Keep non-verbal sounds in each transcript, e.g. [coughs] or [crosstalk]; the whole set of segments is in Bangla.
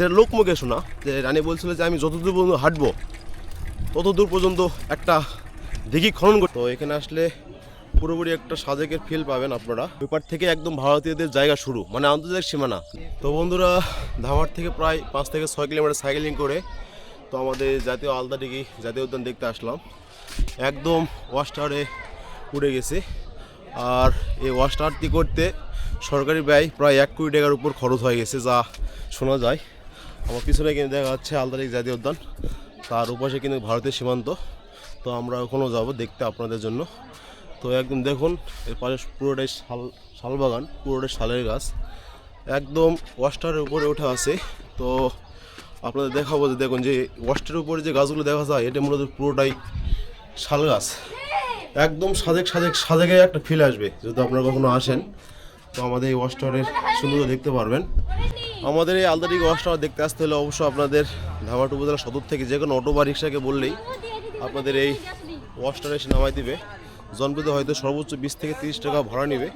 যে লোকমুখে শোনা যে রানী বলছিল যে আমি যতদূর পর্যন্ত হাঁটবো তত দূর পর্যন্ত একটা দিঘি খনন করতে। এখানে আসলে পুরোপুরি একটা সাজেকের ফিল পাবেন আপনারা। ব্যাপার থেকে একদম ভারতীয়দের জায়গা শুরু মানে আন্তর্জাতিক সীমানা। তো বন্ধুরা, ধামার থেকে প্রায় পাঁচ থেকে ছয় কিলোমিটার সাইকেলিং করে তো আমাদের জাতীয় আলদা ডিঘি জাতীয় উদ্যান দেখতে আসলাম। একদম ওয়াস্টারে উড়ে গেছে। আর এই ওয়াস্টারটি করতে সরকারি ব্যয় প্রায় এক কোটি টাকার উপর খরচ হয়ে গেছে, যা শোনা যায়। আমার পিছনে কিন্তু দেখা যাচ্ছে আলদারিক জাতীয় উদ্যান। তার উপাশে কিন্তু ভারতের সীমান্ত। তো আমরা ওখানেও যাব দেখতে আপনাদের জন্য। তো একদম দেখুন, এর পাশে পুরোটাই শাল শাল বাগান পুরোটাই শালের গাছ। একদম ওয়াস্টারের উপরে উঠে আছে। তো আপনাদের দেখাবো যে দেখুন যে ওয়াস্টারের উপরে যে গাছগুলো দেখা যায়, এটা মূলত পুরোটাই শাল গাছ। একদম সাজেক সাজেক সাজেকে একটা ফিল আসবে। যদি আপনারা কখনো আসেন, তো আমাদের এই ওয়াস্টারের সুন্দর দেখতে পারবেন। আমাদের এই আলদারিক ওয়াস্টার দেখতে আসতে হলে অবশ্য আপনাদের ধামাট উপজেলা সদর থেকে যে কোনো অটো বা রিক্সাকে বললেই আপনাদের এই ওয়াস্টারে এসে নামাই দিবে। জনপ্রতি হয়তো সর্বোচ্চ বিশ থেকে তিরিশ টাকা ভাড়া নেবে।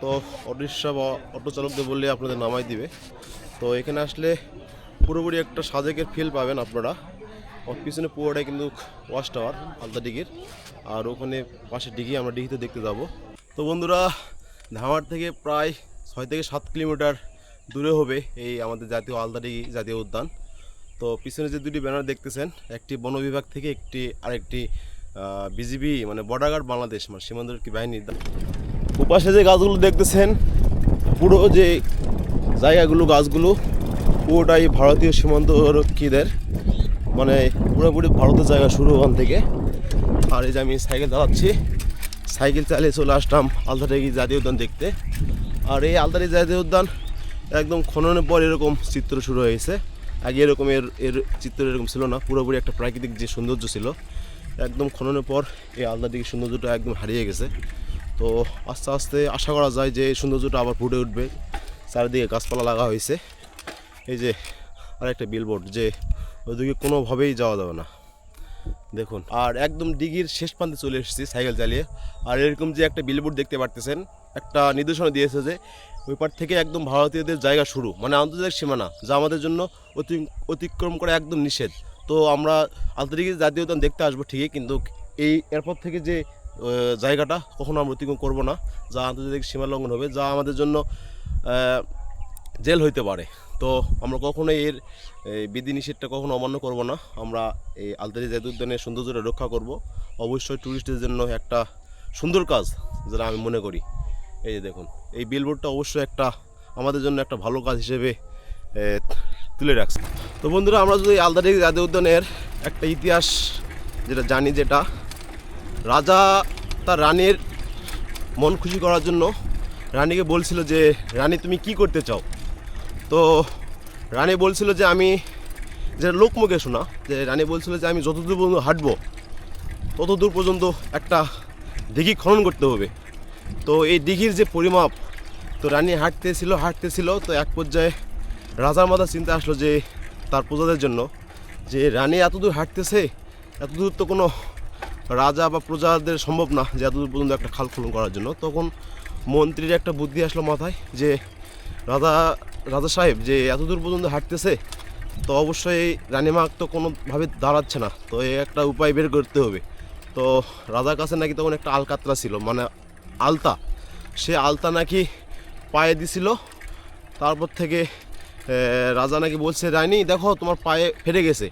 তো অটো রিক্সা বা অটো চালকদের বললে আপনাদের নামাই দিবে। তো এখানে আসলে পুরোপুরি একটা সাজেকের ফিল পাবেন আপনারা। ওর পিছনে পুরোটাই কিন্তু ওয়াশ টাওয়ার আলদা ডিগির। আর ওখানে পাশে ডিগি আমরা ডিগিতে দেখতে যাব। তো বন্ধুরা ধামার থেকে প্রায় ছয় থেকে সাত কিলোমিটার দূরে হবে এই আমাদের জাতীয় ডিগি জাতীয় উদ্যান। তো পিছনে যে দুটি ব্যানার দেখতেছেন, একটি বন বিভাগ থেকে একটি আরেকটি বিজিবি মানে বর্ডার গার্ড বাংলাদেশ মানে সীমান্তরক্ষী বাহিনীর উপাশে যে গাছগুলো দেখতেছেন, পুরো যে জায়গাগুলো, গাছগুলো পুরোটাই ভারতীয় সীমান্তরক্ষীদের মানে পুরোপুরি ভারতের জায়গা শুরু ওখান থেকে। আর এই যে আমি সাইকেল চালাচ্ছি, সাইকেল চালিয়ে চলে আসলাম আলতাটাকি জাতীয় উদ্যান দেখতে। আর এই আলতারি জাতীয় উদ্যান একদম খননের পর এরকম চিত্র শুরু হয়েছে। আগে এরকম এর এর চিত্র এরকম ছিল না, পুরোপুরি একটা প্রাকৃতিক যে সৌন্দর্য ছিল, একদম খননের পর এই আলতাটির সৌন্দর্যটা একদম হারিয়ে গেছে। তো আস্তে আস্তে আশা করা যায় যে এই সৌন্দর্যটা আবার ফুটে উঠবে। চারিদিকে গাছপালা লাগা হয়েছে। এই যে আরেকটা বিলবোর্ড যে ওইদিকে কোনোভাবেই যাওয়া যাবে না। দেখুন, আর একদম ডিগির শেষ প্রান্তে চলে এসেছি সাইকেল চালিয়ে। আর এরকম যে একটা বিলবোর্ড দেখতে পারতেছেন, একটা নির্দেশনা দিয়েছে যে ওই পার থেকে একদম ভারতীয়দের জায়গা শুরু মানে আন্তর্জাতিক সীমানা, যা আমাদের জন্য অতি, অতিক্রম করা একদম নিষেধ। তো আমরা আন্তর্জাতিক জাতীয় উদ্যান দেখতে আসব ঠিকই, কিন্তু এই এরপর থেকে যে জায়গাটা কখনো আমরা অতিক্রম করব না, যা আন্তর্জাতিক সীমা লঙ্ঘন হবে, যা আমাদের জন্য জেল হইতে পারে। তো আমরা কখনোই এর বিধিনিষেধটা কখনো অমান্য করব না। আমরা এই আলতারি জাতীয় উদ্যানের সৌন্দর্যটা রক্ষা করব। অবশ্যই ট্যুরিস্টদের জন্য একটা সুন্দর কাজ, যেটা আমি মনে করি। এই যে দেখুন, এই বিলবোর্ডটা অবশ্যই একটা আমাদের জন্য একটা ভালো কাজ হিসেবে তুলে রাখছে। তো বন্ধুরা, আমরা যদি আলতারি জাতীয় উদ্যানের একটা ইতিহাস যেটা জানি, যেটা রাজা তার রানীর মন খুশি করার জন্য রানীকে বলছিল যে, রানী, তুমি কি করতে চাও? তো রানী বলছিল যে, আমি, যে লোকমুখে শোনা যে রানী বলছিল যে, আমি যতদূর পর্যন্ত হাঁটবো তত দূর পর্যন্ত একটা দিঘি খনন করতে হবে। তো এই দিঘির যে পরিমাপ, তো রানী হাঁটতেছিল হাঁটতেছিল, তো এক পর্যায়ে রাজার মাথা চিন্তা আসলো যে তার প্রজাদের জন্য। যে রানী এতদূর হাঁটতেছে, এতদূর তো কোনো রাজা বা প্রজাদের সম্ভব না যে এতদূর পর্যন্ত একটা খাল খনন করার জন্য। তখন মন্ত্রীর একটা বুদ্ধি আসলো মাথায় যে রাজা রাজা সাহেব যে এতদূর পর্যন্ত হাঁটতেছে, তো অবশ্যই রানীমাগ তো কোনোভাবে দাঁড়াচ্ছে না। তো এই একটা উপায় বের করতে হবে। তো রাজার কাছে নাকি তখন একটা আলকাতরা ছিল মানে আলতা। সে আলতা নাকি পায়ে দিছিল। তারপর থেকে রাজা নাকি বলছে, রানী, দেখো, তোমার পায়ে ফেটে গেছে।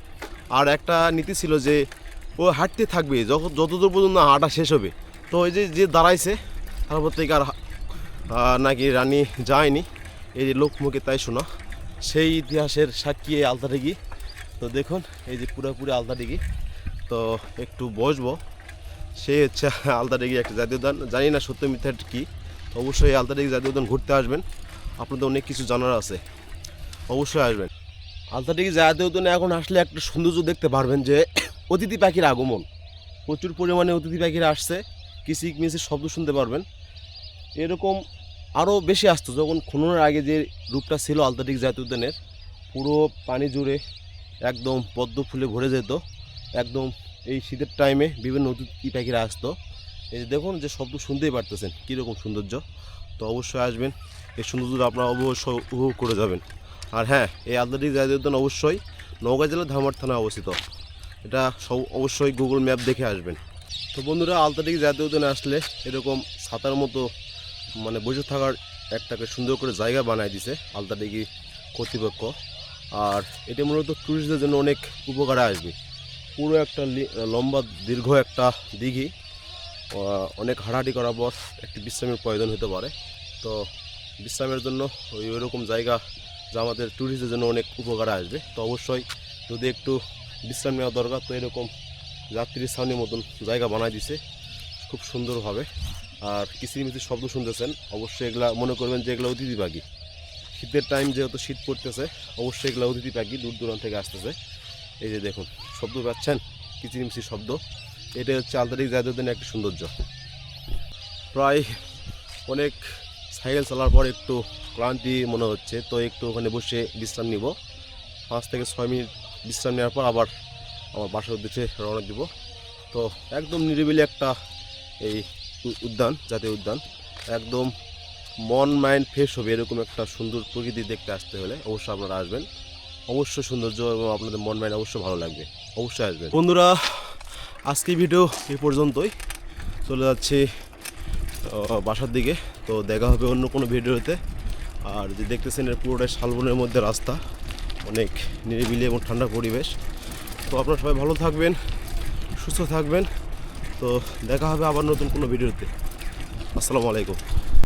আর একটা নীতি ছিল যে, ও হাঁটতে থাকবে যখন যতদূর পর্যন্ত হাঁটা শেষ হবে। তো ওই যে যে দাঁড়াইছে, তারপর থেকে আর নাকি রানী যায়নি। এই যে লোকমুখে তাই শোনা, সেই ইতিহাসের সাক্ষী এই আলতা ডিগি তো দেখুন, এই যে পুরোপুরি আলতা ডিগি তো একটু বসবো। সেই হচ্ছে [laughs] আলতা ডিগি একটা জাতীয় উদ্যান। জানি না সত্য মিথ্যা কী। অবশ্যই এই আলতা ডিগি জাতীয় উদ্যান ঘুরতে আসবেন। আপনাদের অনেক কিছু জানার আছে। অবশ্যই আসবেন। আলতা ডিগি জাতীয় উদ্যানে এখন আসলে একটা সৌন্দর্য দেখতে পারবেন যে [coughs] অতিথি পাখির আগমন। প্রচুর পরিমাণে অতিথি পাখিরা আসছে। কিচিক মিচির শব্দ শুনতে পারবেন। এরকম আরও বেশি আসতো যখন খননের আগে যে রূপটা ছিল আলতাটিক জাতীয় উদ্যানের। পুরো পানি জুড়ে একদম পদ্ম ফুলে ভরে যেত। একদম এই শীতের টাইমে বিভিন্ন অতিথি পাখিরা আসতো। এই যে দেখুন, যে শব্দ শুনতেই পারতেছেন কীরকম সৌন্দর্য। তো অবশ্যই আসবেন, এই সৌন্দর্যটা আপনারা অবশ্যই উপভোগ করে যাবেন। আর হ্যাঁ এই আলতাটিক জাতীয় উদ্যান অবশ্যই নওগাঁ জেলার ধামার থানায় অবস্থিত। এটা সব অবশ্যই গুগল ম্যাপ দেখে আসবেন। তো বন্ধুরা আলতাটিক জাতীয় উদ্যানে আসলে এরকম ছাতার মতো মানে বসে থাকার একটাকে সুন্দর করে জায়গা বানায় দিছে আলতাটিকি কর্তৃপক্ষ। আর এটা মূলত ট্যুরিস্টদের জন্য অনেক উপকারে আসবে। পুরো একটা লম্বা, দীর্ঘ একটা দিঘি। অনেক হাঁটাহাঁটি করার পর একটি বিশ্রামের প্রয়োজন হতে পারে। তো বিশ্রামের জন্য ওই ওইরকম জায়গা যা আমাদের ট্যুরিস্টদের জন্য অনেক উপকারে আসবে। তো অবশ্যই যদি একটু বিশ্রাম নেওয়া দরকার, তো এরকম যাত্রী স্থানীয় মতন জায়গা বানায় দিছে। খুব সুন্দরভাবে আর কিচিরমিচির শব্দ শুনতেছেন, অবশ্যই এগুলা মনে করবেন যে এগুলো অতিথি পাখি। শীতের টাইম যেহেতু শীত পড়তেছে, অবশ্যই এগুলো অতিথি পাখি দূর দূরান্ত থেকে আসতেছে। এই যে দেখুন, শব্দ পাচ্ছেন? কিচিরমিচির শব্দ। এটা হচ্ছে আলতারিক জাতীয় উদ্যানের একটি সৌন্দর্য। প্রায় অনেক সাইকেল চালার পর একটু ক্লান্তি মনে হচ্ছে, তো একটু ওখানে বসে বিশ্রাম নিব। পাঁচ থেকে ছয় মিনিট বিশ্রাম নেওয়ার পর আবার আমার বাসার উদ্দেশ্যে রওনা দিব। তো একদম নিরিবিলি একটা এই উদ্যান, জাতীয় উদ্যান। একদম মন মাইন্ড ফ্রেশ হবে, এরকম একটা সুন্দর প্রকৃতি দেখতে আসতে হলে। অবশ্যই আপনারা আসবেন। অবশ্যই সৌন্দর্য এবং আপনাদের মন মাইন্ড অবশ্যই ভালো লাগবে। অবশ্যই আসবেন। বন্ধুরা আজকে ভিডিও এই পর্যন্তই। চলে যাচ্ছি বাসার দিকে। তো দেখা হবে অন্য কোনো ভিডিওতে আর যে দেখতেছেন এর পুরোটাই শালবনের মধ্যে রাস্তা। অনেক নিরিবিলি এবং ঠান্ডা পরিবেশ। তো আপনারা সবাই ভালো থাকবেন, সুস্থ থাকবেন। তো দেখা হবে আবার নতুন কোনো ভিডিওতে আসসালামু আলাইকুম।